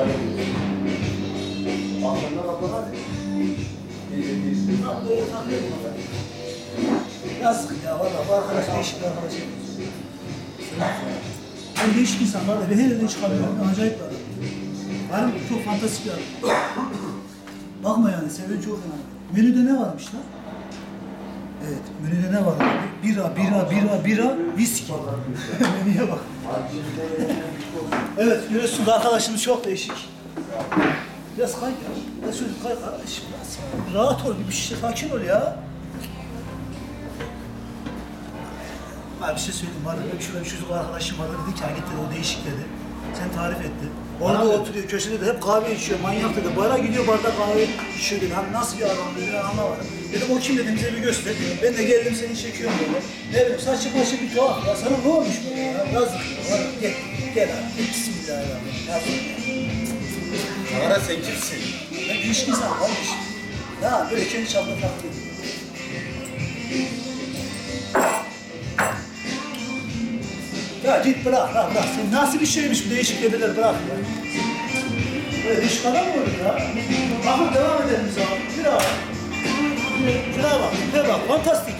müdahale ediyorsun. Aklında kapana Yazık ya valla arkadaş ne işin arkadaş Ben değişik insanlar da her yerden çıkarıyor. Acayip bir adam. Var çok fantastik bir adam. Bakma yani seviyor çok yani. Menüde ne varmış lan? Evet, menüde ne var abi? Bira, bira, bira, bira, viski. Menüye bak. evet, görüyorsunuz arkadaşımız çok değişik. Biraz kay. Biraz şöyle kay kardeşim. Biraz rahat ol, bir şey, sakin ol ya. Abi bir şey söyleyeyim. Bana şurada bir çocuk arkadaşım vardı dedi ki "Ha git dedi o değişik dedi. Sen tarif etti. Orada oturuyor köşede de hep kahve içiyor. Manyak dedi. Bara gidiyor barda kahve içiyor dedi. Hani nasıl bir adam dedi anlamadım. Dedim o kim dedim bize bir göster. Ben de geldim seni çekiyorum böyle. Ne bileyim saçı başı bir tuhaf. Ya sana ne olmuş böyle ya? Yazık ya. Var, Gel, gel abi. Gel. Bismillahirrahmanirrahim. Yazık ya. Kara sen kimsin? Ben değişik insan kardeşim. Ya böyle kendi çapında taklit. Ya git bırak, bırak, bırak. Sen nasıl bir şeymiş bu değişik bebeler bırak ya. Böyle değişik adam mı olur ya? Bakın devam edelim biz abi. Bir daha. Şuna bak, şuna bak. Fantastik.